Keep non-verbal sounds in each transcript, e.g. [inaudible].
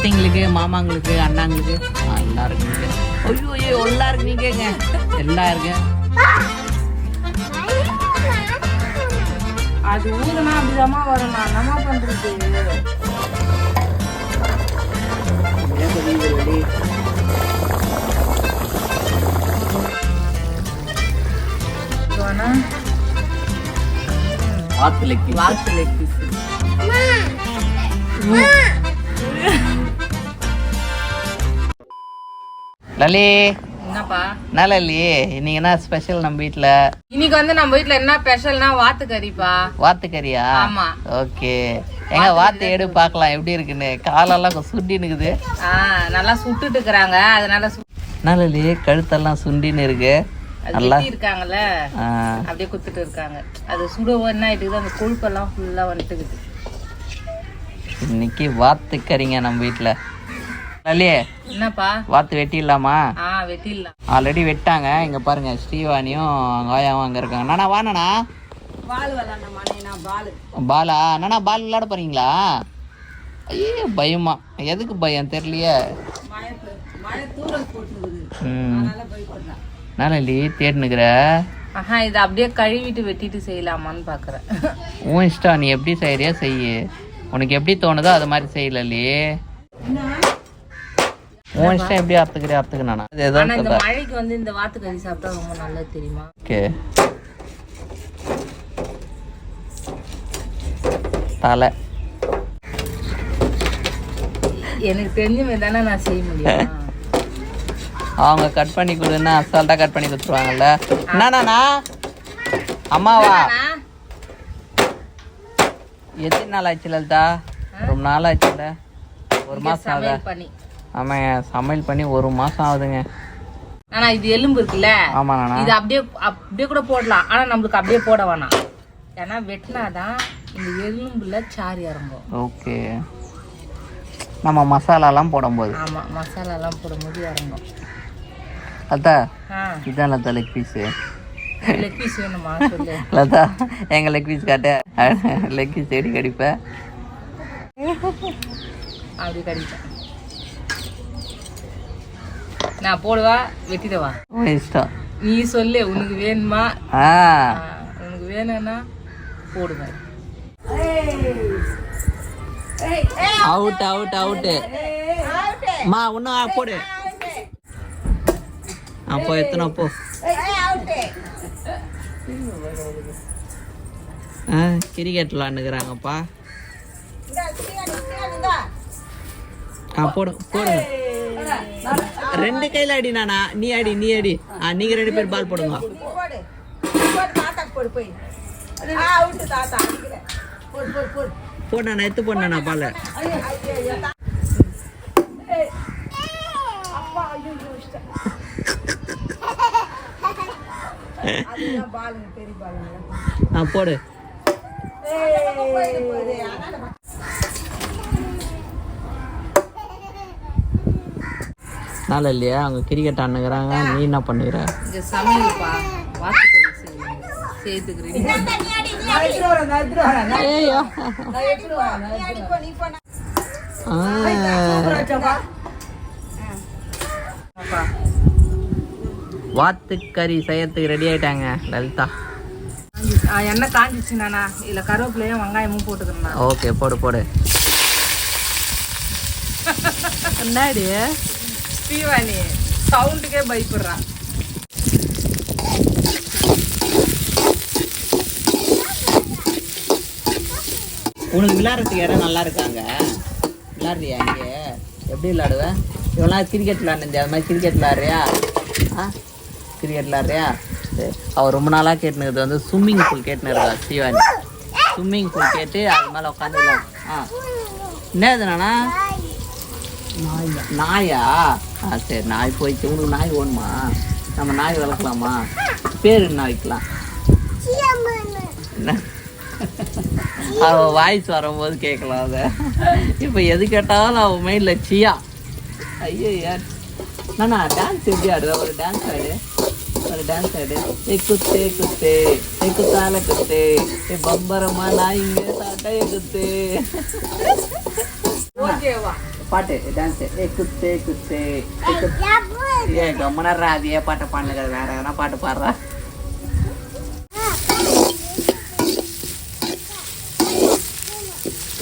அத்தைங்களுக்கு மாமாங்களுக்கு அண்ணாங்களுக்கு. எல்லாருக்கும் இருக்கு. ஐயோ ஐயோ எல்லாருக்கும் நீங்கங்க. எல்லாம் இருக்கு அது ஊருனா அப்படிதாம்மா வரும். நான் என்னம்மா பண்றது? வேணா. வாத்துலைக்கு லலி. என்னப்பா? என்ன லலி? இன்னைக்கு என்ன ஸ்பெஷல் நம்ம வீட்டில் இன்னைக்கு வந்து நம்ம வீட்ல என்ன ஸ்பெஷல்னா வாத்து கறிப்பா. வாத்துக்கறியா ஆமா. ஓகே. எங்க வாத்து எடு பார்க்கலாம் எப்படி இருக்குன்னு. காலெல்லாம் சுண்டி நிக்குது ஆ நல்லா சுட்டுட்டு இருக்கிறாங்க அதனால சு- என்ன லலி? கழுத்தெல்லாம் சுண்டின்னு இருக்கு. அது நல்லா வெட்டி இருக்காங்கல்ல ஆ, அப்படியே குத்துட்டு இருக்காங்க. அது சுட என்ன ஆயிட்டுக்குது அந்த கொழுப்பெல்லாம் ஃபுல்லா வந்துட்டுக்குது. இன்னைக்கு வாத்துக்கறிங்க நம்ம வீட்டில் லலி என்னப்பா? வாத்து வெட்டிடலாமா? ஆ வெட்டிடலாம். ஆல்ரெடி வெட்டாங்க. இங்க பாருங்க ஸ்ரீவாணியும் ஆயாவும் அங்க இருக்காங்க. நானா வாண்ணா பால் பால். நானா பால் விளையாட போறீங்களா? ஐயோ பயமா. எதுக்கு பயம்? தெரியலையே. நாளி தேடினுக்கிற? ஆஹா இதை அப்படியே கழுவிட்டு வெட்டிட்டு செய்யலாமான்னு பாக்குறேன். உன் இஷ்டம் நீ எப்படி செய்யறியா செய்யு. உனக்கு எப்படி தோணுதோ அது மாதிரி செய்யலி உன் இஷ்டம் எப்படி அறுத்துக்கிறியா அறுத்துக்கு நானா? அது இந்த மழைக்கு வந்து இந்த வாத்து கறி சாப்பிட்டா ரொம்ப நல்லது தெரியுமா? ஓகே. தலை. எனக்கு தெரிஞ்ச தானே நான் செய்ய முடியும்? அவங்க கட் பண்ணி கொடுன்னா அசால்ட்டா கட் பண்ணி கொடுத்துருவாங்கல்ல. என்னண்ணா அம்மாவா? எத்தனை நாள் ஆச்சு லலிதா? ரொம்ப நாள் ஆச்சுல்ல ஒரு மாசம் ஆகுதா? ஆமாங்க சமையல் பண்ணி ஒரு மாசம் ஆகுதுங்க. ஆனா இது எலும்பு இருக்குல்ல? இது அப்படியே அப்படியே கூட போடலாம். ஆனா நம்மளுக்கு அப்படியே போட வேணாம். ஏன்னா வெட்டினாதான் இந்த எலும்புல சாறு இறங்கும். ஓகே. நம்ம மசாலாலாம் போடும்போது. ஆமா மசாலா எல்லாம் போடும்போது இறங்கும். லதா ஆ. இதுதான் Latha leg piece leg piece வேணுமா? சொல்லு. [laughs] லதா எங்க லெக் பீஸ் காட்ட. லெக் பீஸ் எடி கடிப்பேன் அப்படி கடிப்பேன். நான் போடுவா வெட்டிடவா உன் இஷ்டம். நீ சொல்லு உனக்கு வேணுமா? ஆ. உனக்கு வேணும்னா போடுவேன் அவுட் அவுட் அவுட்டு மா இன்னும் போடு. அப்போ எத்தனை போ. ஆ கிரிக்கெட் விளாண்டுக்கிறாங்கப்பா ஆ போடு போடுங்க ரெண்டு கையில அடி நானா? நீ அடி நீ அடி. ஆ நீங்க ரெண்டு பேர் பால் போடுங்க. போடு நான் எடுத்து போடு நான் பால். ஆ போடு. நாள் இல்லையா? அவங்க கிரிக்கெட் ஆடுனுக்குறாங்க நீ என்ன பண்ணுகிற? ஐயோ வாத்துக்கறி செய்யறதுக்கு ரெடி ஆயிட்டாங்க லலிதா. எண்ணெய் காஞ்சிச்சு நானா. இதுல கருவேப்பிலையும் வெங்காயமும் போட்டுக்கிறேன் ஓகே போடு போடு. என்னடி? ஸ்ரீவாணி சவுண்டுக்கே பயப்படுறான் உனக்கு விளாட்றதுக்கு யாராவது நல்லா இருக்காங்க. விளாட்றியா இங்கே? எப்படி விளாடுவேன் இவனா கிரிக்கெட் விளையாடுங்க அது மாதிரி கிரிக்கெட் விளாட்றியா? ஆ? கிரிக்கெட் விளாட்றியா? சரி. அவள் ரொம்ப நாளாக கேட்டுனுக்குது வந்து ஸ்விம்மிங் பூல் கேட்டுன்னு இருக்கா சிவானி ஸ்விம்மிங் பூல் கேட்டு அது மேலே உட்காந்து ஆ. என்னது நாயா? நாயா? ஆ சரி நாய் போயிடுச்சு. உனக்கு நாய் வேணுமா? நம்ம நாய் வளர்க்கலாமா? பேர் என்ன வைக்கலாம்? என்ன? வாய்ஸ் வரும்போது கேட்கலாம் அதை. இப்போ எது கேட்டாலும் அவள் மைண்டில் சியா. ஐயோ யார் நானா டான்ஸ் எப்படி ஆடுற ஒரு டான்ஸ் ஆடு. ஒரு டான்ஸ் ஆடு. ஏ குத்தே குத்தே. ஏ குத்தால குத்தே. ஏ பம்பரமா நான் இங்கே சாட்டைய குத்து. ஓகேவா? பாட்டு டான்ஸ் ஏ அதே பாட்டை பாடுங்க வேற எதனா பாட்டு பாடுறா.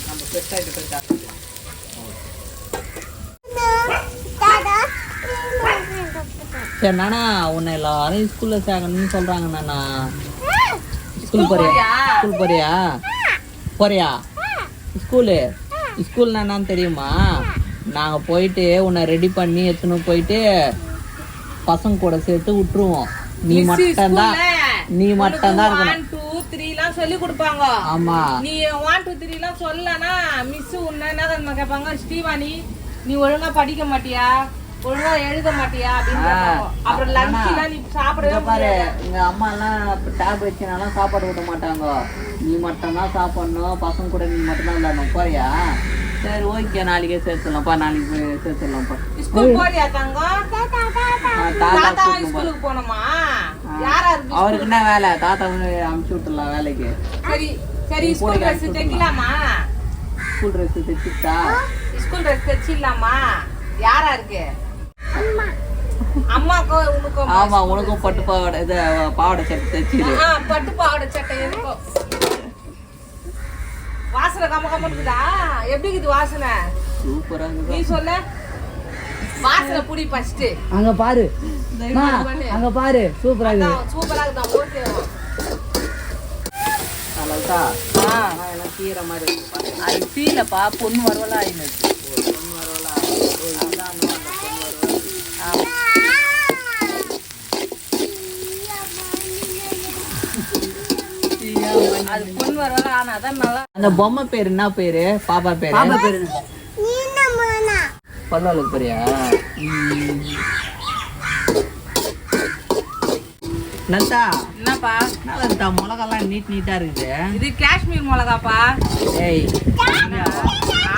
நம்ம பெருசா இது பெருசா சரி நானா உன்னை எல்லாரும் ஸ்கூல்ல சேர்க்கணும்னு சொல்றாங்க நானா. ஸ்கூல் போறியா? ஸ்கூல் போறியா? போறியா? ஸ்கூலு ஸ்கூல்னா என்னன்னு தெரியுமா? நாங்க போயிட்டு உன்னை ரெடி பண்ணி எடுத்துன்னு போயிட்டு பசங்க கூட சேர்த்து விட்டுருவோம். நீ மட்டும்தான் நீ மட்டும்தான் இருக்கணும். சொல்லி கொடுப்பாங்க. ஆமா. நீ ஒன் டூ த்ரீ எல்லாம் சொல்லனா மிஸ் உன்ன என்ன தெரியுமா கேட்பாங்க? ஸ்ரீவாணி நீ ஒழுங்கா படிக்க மாட்டியா? ஒழுங்கா எழுத மாட்டியா? அப்படின்னு. அப்புறம் லஞ்ச் எல்லாம் நீ சாப்பிடவே பாரு எங்க அம்மா எல்லாம் டேப் வச்சுனாலும் சாப்பாடு விட மாட்டாங்க. நீ மட்டும்தான் சாப்பிடணும். பசங்க கூட நீ மட்டும்தான் விளையாடணும். போறியா? சரி ஓகே நாளைக்கே சேர்த்துடலாம்ப்பா நாளைக்கு போய் சேர்த்துடலாம்ப்பா. ஸ்கூல் போறியா தங்கம் தாத்தா. ஸ்கூலுக்கு போனோமா யாரா இருக்கு அவருக்கு என்ன வேலை? தாத்தா அமுச்சு விட்டுலாம் வேலைக்கு. சரி சரி ஸ்கூல் ட்ரெஸ் தைக்கலாமா? ஸ்கூல் ட்ரெஸ் தைச்சிட்டா ஸ்கூல் ட்ரெஸ் தைச்சிடலாமா? யாரா இருக்கு அம்மாக்கோ உனக்கும் ஆமா உனக்கும் பட்டு பாவாடை இது பாவாடை சட்டை தைச்சிரு. ஆ, பட்டு பாவாடை சட்டை இருக்கும் வாசனை கம்ம கம்ம இருக்குதா எப்படி இருக்குது வாசனை? சூப்பரா நீ இருக்குது சொல்ல. வாசனை புடி ஃபர்ஸ்ட் அங்க பாரு. அங்க பாரு. சூப்பரா சூப்பரா இருக்குதா? ஓகே. அழகா. எல்லாம் கீரை மாதிரி இருக்கு. அது சீலப்பா பொண்ணு வரவலா ஓ, பொண்ணு வரவலா? ஓ, இதுதான் அந்த பொண்ணு வரவலா. அது பொண்ணு வரவலா ஆனா அதான் நல்லா அந்த பொம்மை பேர் என்ன பேரு? பாப்பா பேரு? பாப்பா பேரு. பல்லாளுக்கு பேரியா? லலிதா என்னப்பா? என்ன லலிதா மிளகாலாம் நீட் நீட்டா இருக்குது. இது காஷ்மீர் மிளகாப்பா? ஏய்.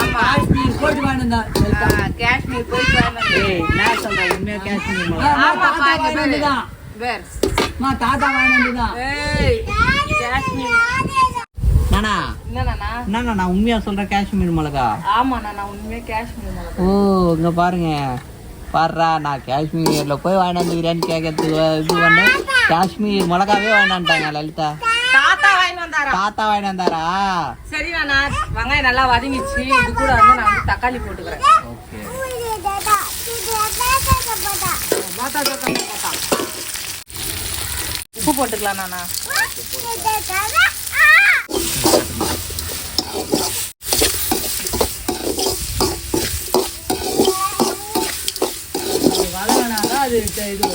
ஆமா. போட்டு வாங்கினா காஷ்மீர் போயிட்டு வரணும் ஏய் நான் சொல்றேன் உண்மையா காஷ்மீர் மிளகா. ஆமாப்பா இங்க பாரு. வேர். தாத்தா வாங்கினதுதான் ஏய். காஷ்மீர் நானா? என்னண்ணா நான் உண்மையா சொல்றேன் காஷ்மீர் மிளகா. ஆமாண்ணா நான் உண்மையே காஷ்மீர் மிளகா. ஓ இங்க பாருங்க. பாருடா நான் காஷ்மீர்ல போய் வாங்கினாந்துக்கிறேன்னு கேட்கறதுக்கு இது பண்ண காஷ்மீர் மிளகாவே வாங்கினான்ட்டாங்க லலிதா. தாத்தா வாங்கிட்டு வந்தாரா? தாத்தா வாங்கினாந்தாரா சரி நான் வெங்காயம் நல்லா வதங்கிச்சு இது கூட வந்து நான் வந்து தக்காளி போட்டுக்கிறேன். ஓகே. உப்பு போட்டுக்கலாம் நானா? வளர்னாதான் அது இது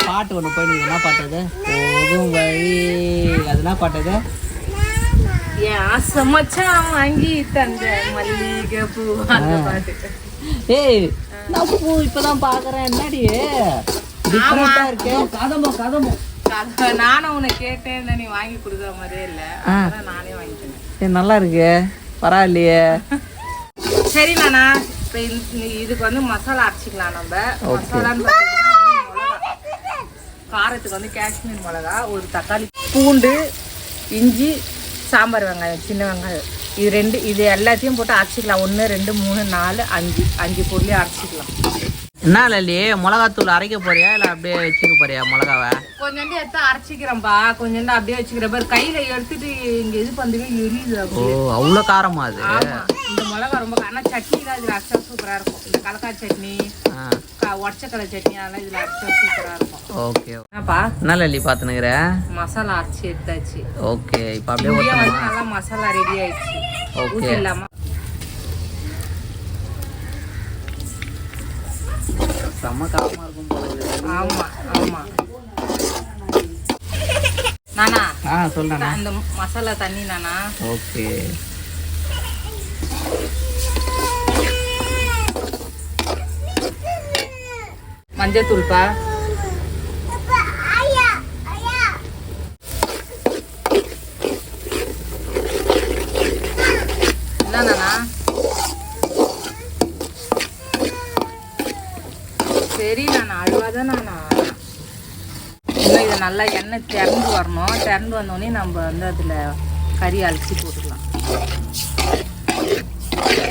பாட்டு ஒன்று போயிடுது என்ன பாட்டது போகும் வழி. அது பாட்டது என் ஆசை மச்சான் வாங்கி தந்த மல்லிகை பூ. அந்த பாட்டு. ஏய் நான் பூ இப்பதான் பாக்குறேன். என்னடி? டிஃபரெண்டா இருக்கு. கதமோ கதமோ. நானும் உன்னை கேட்டேன். நீ வாங்கி கொடுக்குற மாதிரியே இல்ல. நானே வாங்கிட்டேன் நல்லா இருக்கு. பரவாயில்லையே. சரி நானா. இப்ப இதுக்கு வந்து மசாலா அரைச்சிக்கலாம் நம்ம. மசாலான்னு. காரத்துக்கு வந்து காஷ்மீர் மிளகா ஒரு தக்காளி பூண்டு இஞ்சி சாம்பார் வெங்காயம் சின்ன வெங்காயம். இது ரெண்டு இது எல்லாத்தையும் போட்டு அரைச்சிக்கலாம். ஒன்று ரெண்டு மூணு நாலு அஞ்சு. அஞ்சு பொருளையும் அரைச்சிக்கலாம். என்ன லல்லி? மிளகாத்தூள் அரைக்க போறியா? இல்ல அப்படியே வச்சுக்க போறியா மிளகாவை? கொஞ்சோண்டு எடுத்து அரைச்சிக்கிறேன்ப்பா கொஞ்சோண்டு அப்படியே வச்சுக்கிறேன். பாரு கையில எடுத்துட்டு இங்க இது பண்ணுறதுவே எரியுது ஓ அவ்வளோ காரமா அது? மிளகா ரொம்ப ஆனா சட்னி தான் இதுல அரைச்சா சூப்பரா இருக்கும். இந்த கலக்காய் சட்னி உடச்சக்கடலை சட்னி அதெல்லாம் இதுல அரைச்சா சூப்பரா இருக்கும். ஓகே. என்னப்பா? என்ன லல்லி பார்த்துனுக்குற மசாலா அரைச்சி எடுத்தாச்சு. ஓகே. இப்போ அப்படியே வந்து நல்லா மசாலா ரெடி ஆயிடுச்சு. Okay. ஊற்றிடலாமா செம்ம காரமா இருக்கும் போல இருக்குது. ஆமா ஆமா. நானா? ஆ சொல்றேண்ணா அந்த மசாலா தண்ணி நானா? ஓகே. மஞ்சள் தூள்பா என்ன சரி நான் அழுவாதான் நான் இன்னும் இதை நல்லா எண்ணெய் திறந்து வரணும். திறந்து வந்தோடனே நம்ம வந்து அதில் கறி அலசி போட்டுக்கலாம்.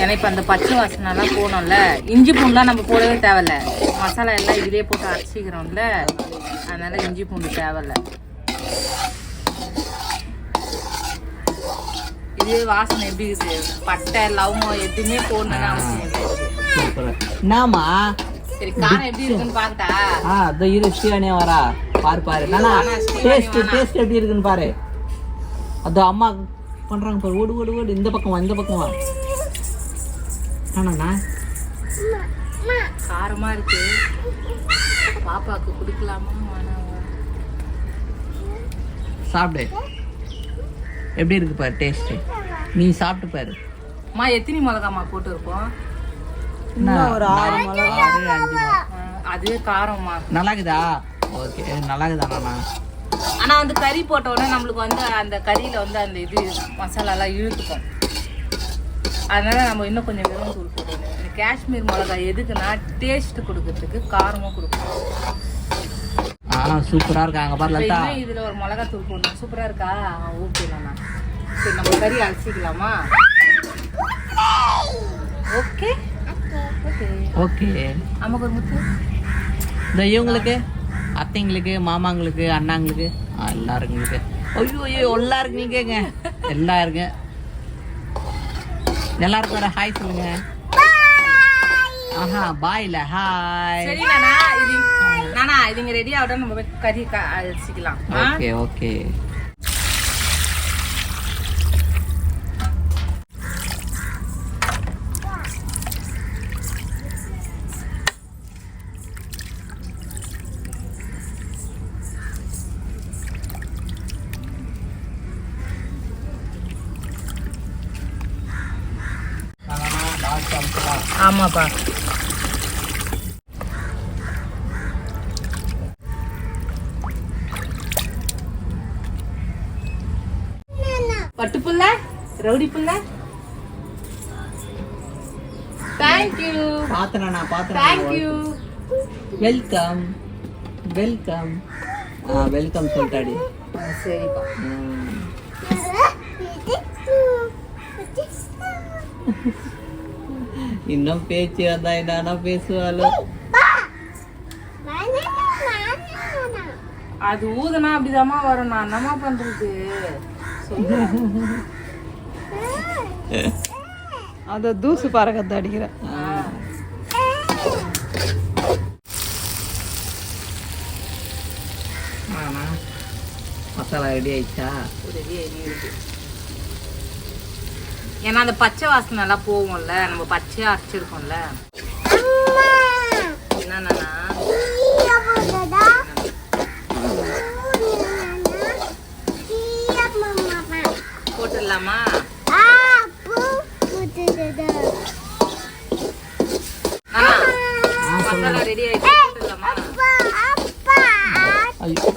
ஏன்னா இப்போ அந்த பச்சை வாசனைலாம் போகணும்ல இஞ்சி பூண்டுலாம் நம்ம போடவே தேவையில்ல. மசாலா எல்லாம் இதிலே போட்டு அரைச்சிக்கிறோம்ல அதனால இஞ்சி பூண்டு தேவையில்ல. இதே வாசனை எப்படி இருக்குது பட்டை லவங்கம் எதுவுமே போடணும்னு அவசியம் இல்லை. சூப்பர் என்னம்மா சரி காரம் எப்படி இருக்குன்னு பார்க்கட்டா ஆ அதோ இரு ஸ்ரீவாணியா வரா. பாரு பாரு. ஸ்ரீவாணி டேஸ்ட். டேஸ்ட் எப்படி இருக்குன்னு பாரு. அதோ அம்மா பண்றாங்க பாரு. ஓடு ஓடு ஓடு. இந்த பக்கம் இந்த பக்கம் வா. ஆனாண்ணா காரமா இருக்கு. பாப்பாக்கு கொடுக்கலாமா சாப்பிடு. எப்படி இருக்கு பாரு டேஸ்ட் நீ சாப்பிட்டு பாரு. அம்மா எத்தனை மிளகாமா போட்டு இருக்கோம்? ஒரு ஆறு மிளகா. அதுவே காரம்மா. நல்லா இருக்குதா ஓகே நல்லா இருக்குதாண்ணா ஆனா வந்து கறி போட்ட உடனே நம்மளுக்கு வந்து அந்த கறியில வந்து அந்த இது மசாலாலாம் இழுத்துக்கும். அதனால நம்ம இன்னும் கொஞ்சம் வெறும் தூள் இந்த காஷ்மீர் மிளகாய் எதுக்குன்னா டேஸ்ட் கொடுக்கறதுக்கு காரமும் கொடுக்கும் ஆ சூப்பரா இருக்காங்க பாரு இப்ப லதா இன்னும் இதுல ஒரு மிளகாய் தூள் போடணும். சூப்பரா இருக்கா? ஓகே நானா. சரி நம்ம கறி அலசிக்கலாமா ஓகே. ஓகே. ஓகே நமக்கு ஒரு முத்து. இந்த இவங்களுக்கு அத்தைங்களுக்கு மாமாங்களுக்கு அண்ணாங்களுக்கு எல்லாருங்களுக்கு. ஐயோ ஐயோ எல்லாருக்கும் நீங்கங்க எல்லாருங்க எல்லாருக்கும் ஒரு ஹாய் சொல்லுங்க ஆஹா பாய்ல ஹாய் சரி நானா இது நானா இதுங்க ரெடி ஆகட்டும். நம்ம கறி ஆ? ஓகே ஓகே பாத்துறேண்ணா பாத்துறேன் தேங்க்யூ வெல்கம் வெல்கம் ஆ வெல்கம் சொல்லிட்டாடி சரிப்பா. [laughs] இன்னும் பேச்சு வந்தா என்னன்னா பேசுவாளோ? அது ஊதுனா அப்படிதாம்மா வரும். நான் என்னம்மா பண்றது. [laughs] அதை தூசு பறக்கத்தை அடிக்கிறேன் ஆ. ஆனா மசாலா ரெடி ஆயிடுச்சா? ready ஆகி. ஏன்னா அந்த பச்சை வாசனை எல்லாம் போகும்ல. நம்ம பச்சையா அரைச்சிருக்கோம்ல. என்னன்னா போட்டுடலாமா? மசாலா ரெடி ஆயிடுச்சு போட்டுடலாமா ஐயோ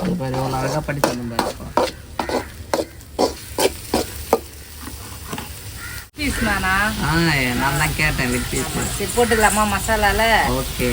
அது பாரு எவ்வளோ அழகா பண்ணி சொன்னேன் பாரு அப்பா. பீஸ் நானா ஆ நான் தான் கேட்டேன் லெக் பீஸ் சரி போட்டுக்கலாமா மசாலால. ஓகே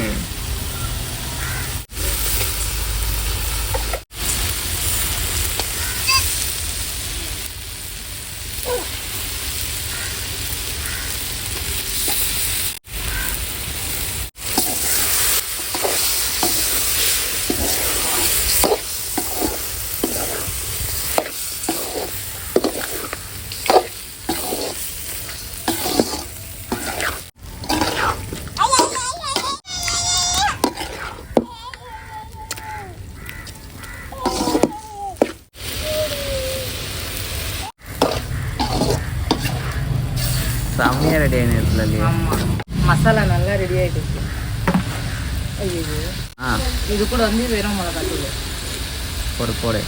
செம்மையாக ரெடி ஆகிடுதுல இல்லையா ஆமா மசாலா நல்லா ரெடி ஆயிடுச்சு ஐயோ ஆ இது கூட வந்து வெறும் மிளகாத்தூள். ஒரு போடு.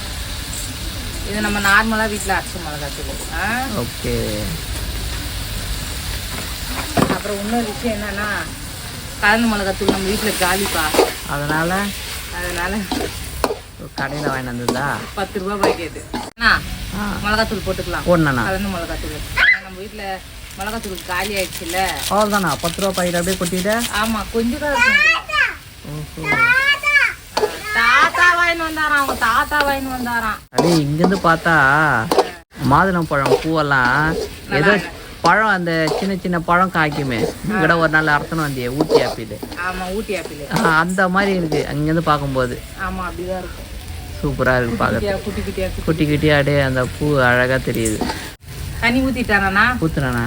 இது நம்ம நார்மலா வீட்ல அரைச்ச மிளகாத்தூள். ஆ? ஓகே. அப்புறம் இன்னொரு விஷயம் என்னன்னா கலந்த மிளகாத்தூள் நம்ம வீட்ல காலிப்பா அதனால? அதனால கடையில் வாங்கிட்டு வந்ததா? பத்து ரூபாய் பாக்கெட்டு. மிளகாத்தூள் போட்டுக்கலாம். போடணா கலந்த மிளகாத்தூள். ஏன்னா நம்ம வீட்ல மிளகாத்தூள் காலி ஆயிடுச்சுல்ல. அவ்வளோதானா பத்து ரூபா பாக்கெட் அப்படியே கொட்டிட்ட? ஆமா கொஞ்சம் தான் இருக்கும். ஓஹோ. வாங்கிட்டு வந்தாராம் அவங்க தாத்தா வாங்கிட்டு வந்தாராம். அப்படியே இங்கேருந்து பார்த்தா மாதுளம் பழம் பூவெல்லாம் ஏதோ பழம் அந்த சின்ன சின்ன பழம் காய்க்குமே. கூட ஒரு நாள் அர்த்தம் வந்தியே ஊட்டி ஆப்பிள். ஆமா ஊட்டி ஆப்பிள். அந்த மாதிரி இருக்கு அங்கேருந்து பார்க்கும்போது. ஆமா அப்படிதான் இருக்கும் சூப்பராக இருக்கு பார்க்க குட்டி குட்டியா குட்டி. குட்டியா அப்படியே அந்த பூ அழகாக தெரியுது. தண்ணி ஊத்திட்டானா ஊத்துறானா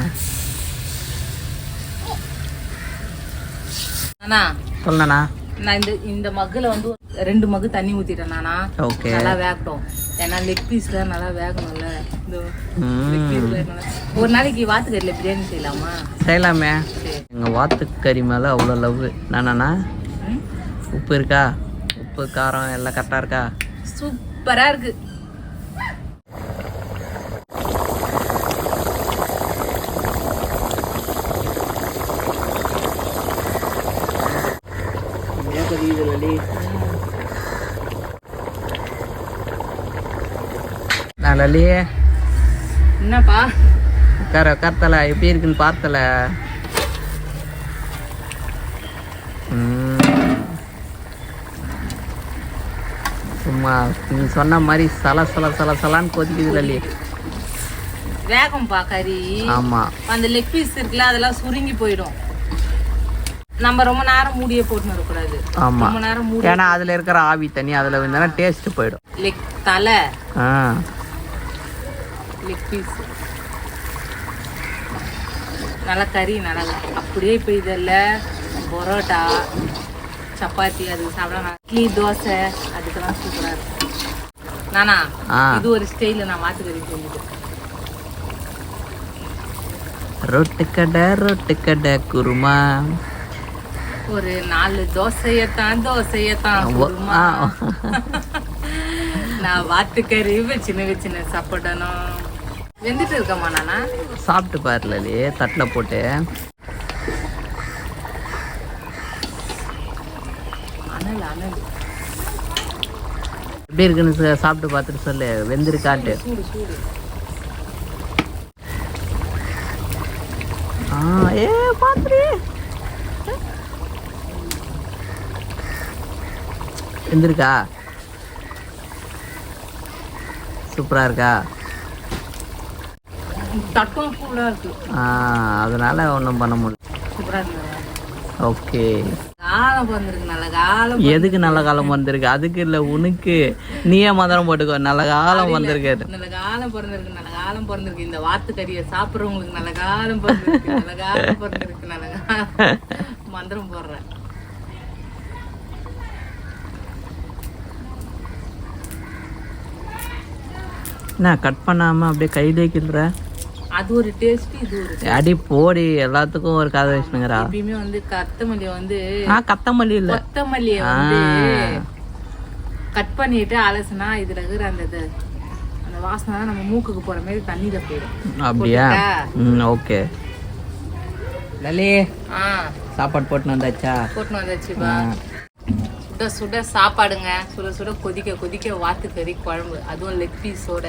அண்ணா. சொல்லணா. நான் இந்த இந்த மக்குல வந்து ரெண்டு மக்கு தண்ணி ஊத்திட்டேன் நானா. ஓகே நல்லா வேகட்டும். ஏன்னா லெக் பீஸ்ல நல்லா வேகணும்ல. ஒரு நாளைக்கு வாத்துக்கறியில பிரியாணி செய்யலாமா? செய்யலாமே. சரி. எங்கள் வாத்துக்கறி மேலே அவ்வளோ லவ் நானா ம்? உப்பு இருக்கா? உப்பு காரம் எல்லாம் கரெக்டாக இருக்கா? சூப்பரா இருக்கு. நான் லலி என்னப்பா? உட்கார உட்காரத்தல எப்படி இருக்குன்னு பார்த்தல. சும்மா நீ சொன்ன மாதிரி சல சல சல சலான்னு கொதிக்குது லலி வேகம்பா கறி. ஆமாம் அந்த லெக் பீஸ் இருக்குல்ல அதெல்லாம் சுருங்கி போயிடும். நம்ம ரொம்ப நேரம் மூடிய போட்டுன்னு இருக்கக்கூடாது ஆமாம் ரொம்ப நேரம் மூடி ஏன்னா அதில் இருக்கிற ஆவி தண்ணி அதில் வந்தாலும் டேஸ்ட் போயிடும். லெக் தலை. ஆ. லெக் பீஸ் நல்லா கறி நல்லா அப்படியே இப்போ இதெல்லாம் பரோட்டா சப்பாத்தி அதுக்கு சாப்பிடலாம் இட்லி தோசை அதுக்கெல்லாம் சூப்பராக இருக்கும். நானா இது ஒரு ஸ்டைலில் நான் மாட்டுக்கறி செஞ்சுட்டேன் ரொட்டு கடை ரொட்டு கடை குருமா. ஒரு நாலு தோசையத்தான் தோசையத்தான் குருமா. [laughs] நான் வாத்துக்கறி வச்சுன்னு வச்சுன்னு சாப்பிடணும். வெந்துட்டு இருக்கமா நானா? சாப்பிட்டு பாரு லலி தட்டில் போட்டு. அனல் அனல். எப்படி இருக்குன்னு சாப்பிட்டு பார்த்துட்டு சொல்லு. வெந்திருக்காட்டு ஆ ஏ பாத்துரு. வெந்திருக்கா? சூப்பரா இருக்கா? தட்டும் சூடாக இருக்கு. ஆ அதனால ஒன்றும் பண்ண முடியல. சூப்பராக ஓகே. காலம் பிறந்திருக்கு நல்ல காலம் எதுக்கு நல்ல காலம் வந்திருக்கு அதுக்கு இல்லை உனக்கு. நீயே மந்திரம் போட்டுக்கோ நல்ல காலம் வந்திருக்காரு நல்ல காலம் பிறந்திருக்கு நல்ல காலம் பிறந்திருக்கு. இந்த வாத்துக்கறியை சாப்பிட்றவங்களுக்கு நல்ல காலம் பிறந்திருக்கு நல்ல காலம் பிறந்திருக்கு நல்ல மந்திரம் போடுறேன். என்ன கட் பண்ணாம அப்படியே கையிலே கிள்ற? அது ஒரு டேஸ்ட் இது ஒரு அடி போடி எல்லாத்துக்கும் ஒரு கதை வச்சுனுங்கிறா எப்பயுமே வந்து கத்தமல்லியை வந்து ஆ கத்தமல்லி இல்ல. கொத்தமல்லியை வந்து கட் பண்ணிட்டு அலசுனா இதுல இருக்கிற அந்த இது அந்த வாசனை தான் நம்ம மூக்குக்கு போற மாதிரி தண்ணியில போயிடும். அப்படியா? ம் ஓகே. லலி ஆ. சாப்பாடு போட்டுன்னு வந்தாச்சா? போட்டுன்னு வந்தாச்சுப்பா சுட சுட சாப்பாடுங்க. சுட சுட கொதிக்க கொதிக்க வாத்துக்கறி குழம்பு. அதுவும் லெக் பீஸோட.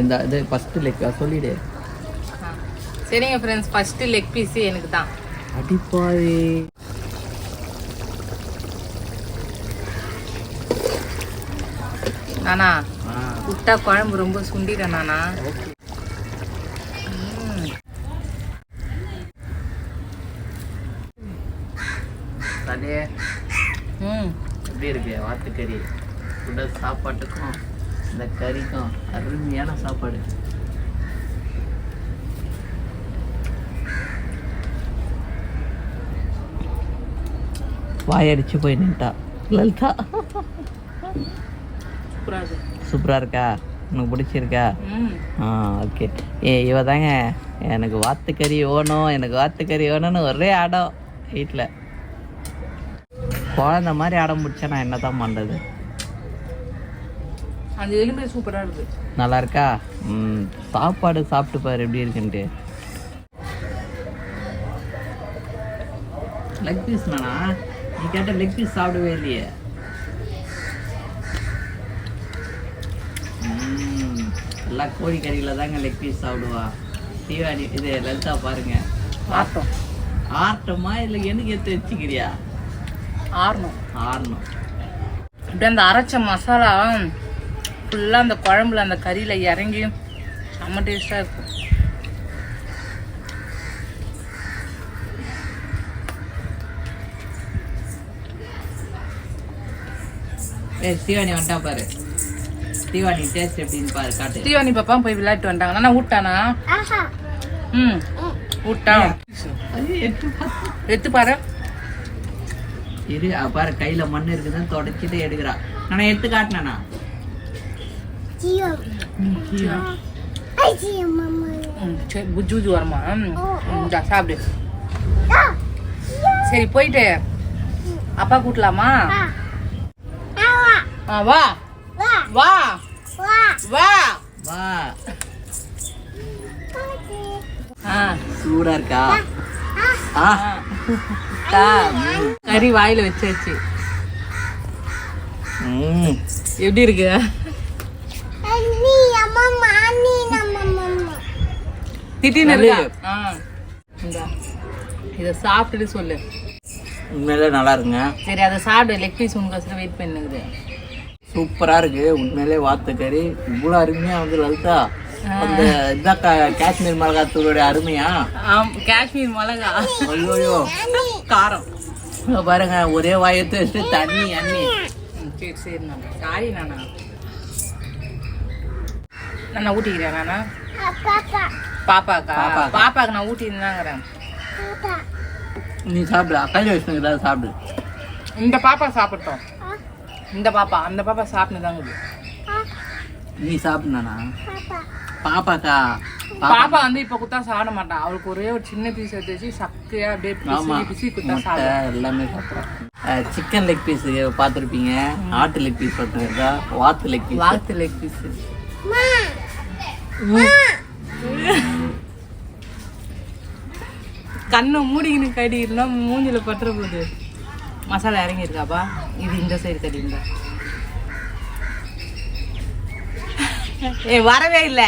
இந்த இது ஃபர்ஸ்ட் லெக் சொல்லிடு. சரிங்க ஃப்ரெண்ட்ஸ் ஃபர்ஸ்ட் லெக் பீஸ் எனக்கு தான் அடிப்பாவி. நானா? விட்டா குழம்பு ரொம்ப சுண்டிட்டேன் நானா? ம். எப்படி இருக்கு? வாத்துக்கறி. சாப்பாட்டுக்கும் இந்த கறிக்கும் அருமையான சாப்பாடு. வாயடிச்சு போய் நின்ட்டா. லலிதா. சூப்பரா இருக்கு. சூப்பராக இருக்கா? உனக்கு பிடிச்சிருக்கா? ஆ ஓகே. ஏ இவ தாங்க எனக்கு வாத்துக்கறி வேணும் எனக்கு வாத்துக்கறி வேணும்னு ஒரே ஆடம் வீட்டில் குழந்த மாதிரி அடம் பிடிச்சா நான் என்ன தான் பண்ணுறது அந்த எலும்பே சூப்பரா இருக்கு. நல்லா இருக்கா ம் சாப்பாடு சாப்பிட்டு பாரு எப்படி இருக்குன்ட்டு. லெக் பீஸ் நானா நீ கேட்ட லெக் பீஸ் சாப்பிடவே இல்லையே. ம், எல்லா கோழி கறியில் தாங்க லெக் பீஸ் சாப்பிடுவா. தீவாணி இது லலிதா பாருங்க. ஆட்டம். ஆட்டமா இல்லை எனக்கு எடுத்து வச்சுக்கிறியா? ஆறணும். ஆறணும். அப்படியே அந்த அரைச்ச மசாலா ஃபுல்லாக அந்த குழம்புல அந்த கறியில் இறங்கி செம்ம டேஸ்ட்டாக இருக்கும். ஸ்ரீவாணி வந்துட்டா பாரு. ஸ்ரீவாணி டேஸ்ட் எப்படின்னு பாரு காட்டு. ஸ்ரீவாணி பாப்பா போய் விளையாட்டு வந்துட்டாங்க நான் ஊட்டானா? ம் ஊட்டான் எடுத்து பாரு. இரு பாரு கையில மண் இருக்குதுன்னு தொடச்சிட்டு எடுக்கிறா. நான் எடுத்து காட்டினா ம், சரி புஜ்ஜு புஜ்ஜு வருமா சாப்பிடு சரி போயிட்டு அப்பா கூட்டலாமா ஆ வா வா வா வா ஆ சூடா இருக்கா? ஆ. [laughs] தா. கறி வாயில வச்சாச்சு. ம். எப்படி இருக்கு? திட்டின்னு இருக்கா? ஆ இந்தா. இதை சாப்பிட்டுட்டு சொல்லு. உண்மையிலே நல்லா இருக்குங்க சரி அதை சாப்பிடு. லெக் பீஸ் உனக்கு வெயிட் பண்ணுங்குது சூப்பரா இருக்கு. உண்மையிலே வாத்து கறி இவ்வளவு அருமையா வந்து லலிதா. அந்த இதான் காஷ்மீர் மிளகாத்தூளுடைய அருமையா? ஆம் காஷ்மீர் மிளகா. ஐயோயோ. காரம். பாருங்க ஒரே வாயத்தை வச்சுட்டு தண்ணி அண்ணி. சரி சரி நானா. சாரி நானா. நான் ஊட்டிக்கிறேன் நானா. பாப்பாக்கா? பாப்பாக்கா. பாப்பாக்கு நான் ஊட்டிருந்தாங்கிறேன் நீ சாப்பிடு. அக்காஜி வச்சுங்க ஏதாவது சாப்பிடு. இந்த பாப்பா சாப்பிட்டோம். இந்த பாப்பா அந்த பாப்பா சாப்பிட்டு தாங்குது நீ சாப்பிடுனானா? பாப்பாக்கா? பாப்பா. வந்து இப்ப குத்தா சாப்பிட மாட்டா. அவளுக்கு ஒரே ஒரு சின்ன பீஸ் எடுத்து வச்சு சக்கையா அப்படியே பிசி பிசி குத்தா முட்டை சாப்பிடும். எல்லாமே சாப்பிட்றேன் சிக்கன் லெக் பீஸ் பார்த்துருப்பீங்க? ஆட்டு லெக் பீஸ் பார்த்துருக்கா வாத்து லெக் பீஸ் வாத்து லெக் பீஸ் கண்ணை மூடிக்கின்னு கடினா மூஞ்சில பட்டுற போகுது மசாலா இறங்கியிருக்காப்பா? இது இந்த சைடு கடிங்க ஏ வரவே இல்லை.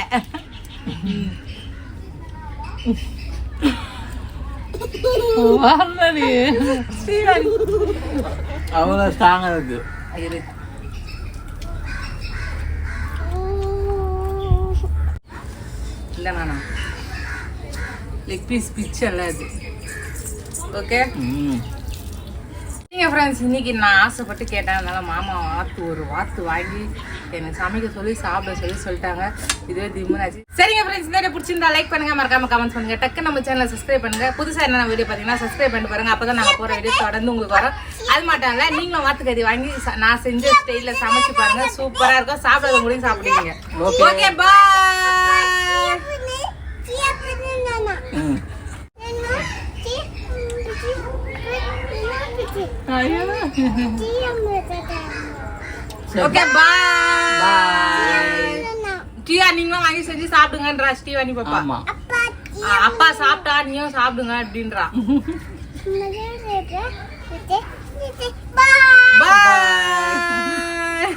அவ்வளோ ஸ்ட்ராங்காக இருக்கு. இல்லை நானா? லெக் பீஸ் பிச்சர்ல அது. ஓகே நீங்கள் ஃப்ரெண்ட்ஸ் இன்னைக்கு நான் ஆசைப்பட்டு கேட்டேன். அதனால மாமா வாத்து ஒரு வாத்து வாங்கி எனக்கு சமைக்க சொல்லி சாப்பிட சொல்லி சொல்லிட்டாங்க. இதுவே திம்முனாச்சு சரிங்க ஃப்ரெண்ட்ஸ் இந்த பிடிச்சிருந்தா லைக் பண்ணுங்க. மறக்காம கமெண்ட்ஸ் பண்ணுங்க. டக்கு நம்ம சேனலை சப்ஸ்கிரைப் பண்ணுங்க. புதுசாக என்ன வீடியோ பார்த்தீங்கன்னா சப்ஸ்கிரைப் பண்ணி பாருங்க. அப்பதான் நாங்கள் போகிற வீடியோ தொடர்ந்து உங்களுக்கு வரும். அது மட்டும் இல்லை நீங்களும் வாத்து கறி வாங்கி நான் செஞ்ச ஸ்டைலில் சமைச்சு பாருங்க. சூப்பராக இருக்கும். சாப்பிடாத முடியும் சாப்பிடுவீங்க ஓகே பாய் ஓகே பாய் பாய் டீயா நீங்களும் வாங்கி செஞ்சு சாப்பிடுங்கன்றா ஸ்ரீவாணி பாப்பா ஆமா. அப்பா சாப்பிட்டா நீயும் சாப்பிடுங்க அப்படின்றா. [laughs] Bye. பாய்